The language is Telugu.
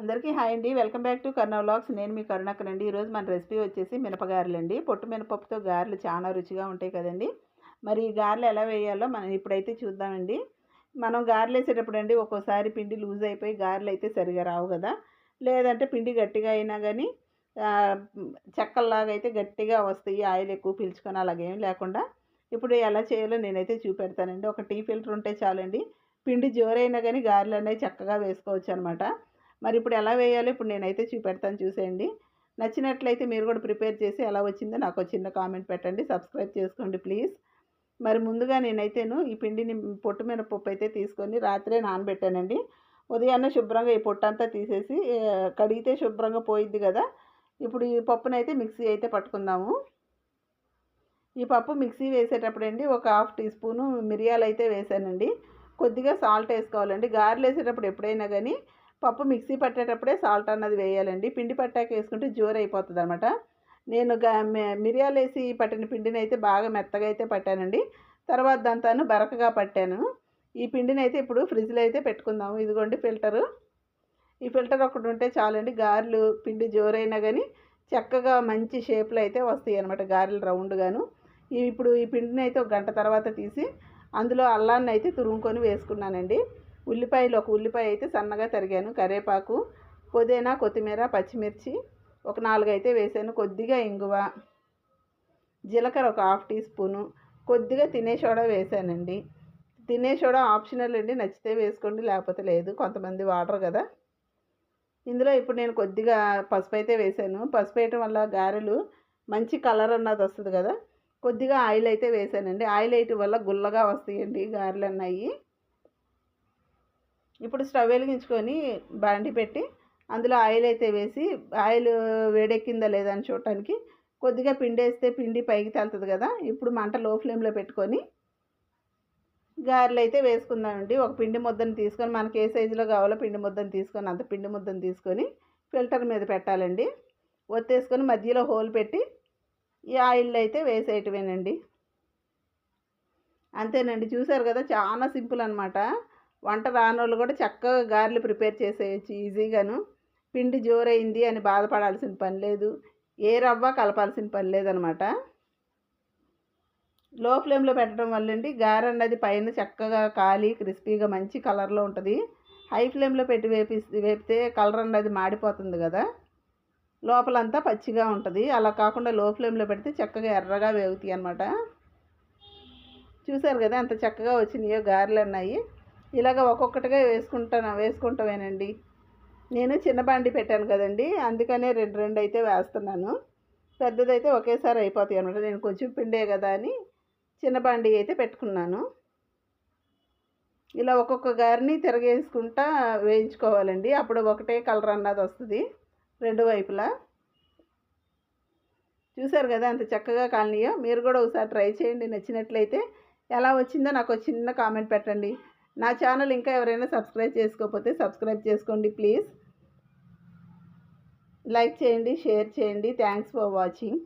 అందరికీ హాయ్ అండి. Welcome back to Karna vlogs. నేను మీ కరుణాకరండి ఈరోజు మన రెసిపీ వచ్చేసి మినపగారెలు అండి పొట్టు మినపప్పుతో గారెలు చాలా రుచిగా ఉంటాయి కదండి. మరి ఈ గారెలు ఎలా వేయాలో మనం ఇప్పుడైతే చూద్దామండి. మనం గారెలు వేసేటప్పుడు అండి ఒక్కోసారి పిండి లూజ్ అయిపోయి గారెలు అయితే సరిగా రావు కదా. లేదంటే పిండి గట్టిగా అయినా కానీ చెక్కల్లాగా అయితే గట్టిగా వస్తాయి. ఆయిల్ ఎక్కువ పీల్చుకొని అలాగేం లేకుండా. ఇప్పుడు ఎలా చేయాలో నేనైతే చూపెడతానండి. ఒక టీ ఫిల్టర్ ఉంటే చాలండి. పిండి జోరైనా కానీ గారెలు అనేవి చక్కగా వేసుకోవచ్చు అనమాట మరి ఇప్పుడు ఎలా వేయాలో ఇప్పుడు నేనైతే చూపెడతాను చూసేయండి. నచ్చినట్లయితే మీరు కూడా ప్రిపేర్ చేసి ఎలా వచ్చిందో నాకు చిన్న కామెంట్ పెట్టండి. సబ్స్క్రైబ్ చేసుకోండి ప్లీజ్. మరి ముందుగా నేనైతేను ఈ పిండిని పొట్టు మినపప్పు అయితే తీసుకొని రాత్రే నానబెట్టానండి. ఉదయాన్నే శుభ్రంగా ఈ పొట్టు అంతా తీసేసి కడిగితే శుభ్రంగా పోయిద్ది కదా. ఇప్పుడు ఈ పప్పునైతే మిక్సీ అయితే పట్టుకుందాము. ఈ పప్పు మిక్సీ వేసేటప్పుడు అండి ఒక హాఫ్ టీ స్పూను మిరియాలు అయితే వేసానండి. కొద్దిగా సాల్ట్ వేసుకోవాలండి. గారెలు వేసేటప్పుడు ఎప్పుడైనా కానీ పప్పు మిక్సీ పట్టేటప్పుడే సాల్ట్ అన్నది వేయాలండి. పిండి పట్టాక వేసుకుంటే జోరు అయిపోతుంది అనమాట నేను మిరియాలు వేసి పట్టిన పిండిని అయితే బాగా మెత్తగా అయితే పట్టానండి. తర్వాత దాంతాను బరకగా పట్టాను. ఈ పిండిని అయితే ఇప్పుడు ఫ్రిడ్జ్లో అయితే పెట్టుకుందాము. ఇదిగోండి ఫిల్టరు. ఈ ఫిల్టర్ ఒకటి ఉంటే చాలండి. గారెలు పిండి జోరైనా కానీ చక్కగా మంచి షేప్లో అయితే వస్తాయి అనమాట గారెలు రౌండ్గాను. ఇప్పుడు ఈ పిండిని అయితే ఒక గంట తర్వాత తీసి అందులో అల్లాన్ని అయితే తురుముకొని వేసుకున్నానండి. ఉల్లిపాయలు ఒక ఉల్లిపాయ అయితే సన్నగా తరిగాను కరివేపాకు పుదీనా కొత్తిమీర పచ్చిమిర్చి ఒక నాలుగు అయితే వేసాను కొద్దిగా ఇంగువ జీలకర్ర ఒక హాఫ్ టీ స్పూను కొద్దిగా తినే సోడా వేసానండి. తినే సోడా ఆప్షనల్ అండి నచ్చితే వేసుకోండి లేకపోతే లేదు కొంతమంది వాడరు కదా. ఇందులో ఇప్పుడు నేను కొద్దిగా పసుపు అయితే వేసాను. పసుపు వేయటం వల్ల గారెలు మంచి కలర్ అన్నది వస్తుంది కదా. కొద్దిగా ఆయిల్ అయితే వేసానండి. ఆయిల్ వేయటం వల్ల గుల్లగా వస్తాయండి గారెలు అన్నాయి ఇప్పుడు స్టవ్ వెలిగించుకొని బాండి పెట్టి అందులో ఆయిల్ అయితే వేసి ఆయిల్ వేడెక్కిందా లేదా అని చూడటానికి కొద్దిగా పిండి వేస్తే పిండి పైకి తేలుతుంది కదా ఇప్పుడు మంట లో ఫ్లేమ్లో పెట్టుకొని గారెలు అయితే వేసుకుందామండి. ఒక పిండి ముద్దను తీసుకొని మనకి ఏ సైజులో కావాలో పిండి ముద్దను తీసుకొని అంత పిండి ముద్దను తీసుకొని ఫిల్టర్ మీద పెట్టాలండి. ఒత్తేసుకొని మధ్యలో హోల్ పెట్టి ఈ ఆయిల్ అయితే వేసేయటమేనండి. అంతేనండి. చూసారు కదా చాలా సింపుల్ అనమాట వంట రానోళ్ళు కూడా చక్కగా గారెలు ప్రిపేర్ చేసేయచ్చు ఈజీగాను. పిండి జోరైంది అని బాధపడాల్సిన పని లేదు. ఏ రవ్వ కలపాల్సిన పని లేదనమాట. లో ఫ్లేమ్లో పెట్టడం వల్లండి. గారె అన్నది పైన చక్కగా కాలి క్రిస్పీగా మంచి కలర్లో ఉంటుంది. హై ఫ్లేమ్లో పెట్టి వేపి వేపితే కలర్ అన్నది మాడిపోతుంది కదా. లోపలంతా పచ్చిగా ఉంటుంది. అలా కాకుండా లో ఫ్లేమ్లో పెడితే చక్కగా ఎర్రగా వేగుతాయి అనమాట చూసారు కదా ఎంత చక్కగా వచ్చినాయో గారెలు అన్నాయి. ఇలాగ ఒక్కొక్కటిగా వేసుకుంటాను వేసుకుంటామేనండి నేను చిన్న బండి పెట్టాను కదండి అందుకనే రెండు రెండు అయితే వేస్తున్నాను. పెద్దదైతే ఒకేసారి అయిపోతాయి అనమాట నేను కొంచెం పిండే కదా అని చిన్న బండి అయితే పెట్టుకున్నాను. ఇలా ఒక్కొక్క గారిని తిరగేసుకుంటా వేయించుకోవాలండి. అప్పుడు ఒకటే కలర్ అన్నది వస్తుంది రెండు వైపులా. చూసారు కదా అంత చక్కగా కాలనీయో? మీరు కూడా ఒకసారి ట్రై చేయండి. నచ్చినట్లయితే ఎలా వచ్చిందో నాకు చిన్న కామెంట్ పెట్టండి. నా ఛానల్ ఇంకా ఎవరైనా సబ్స్క్రైబ్ చేసుకోకపోతే సబ్స్క్రైబ్ చేసుకోండి ప్లీజ్. లైక్ చేయండి షేర్ చేయండి. Thanks for watching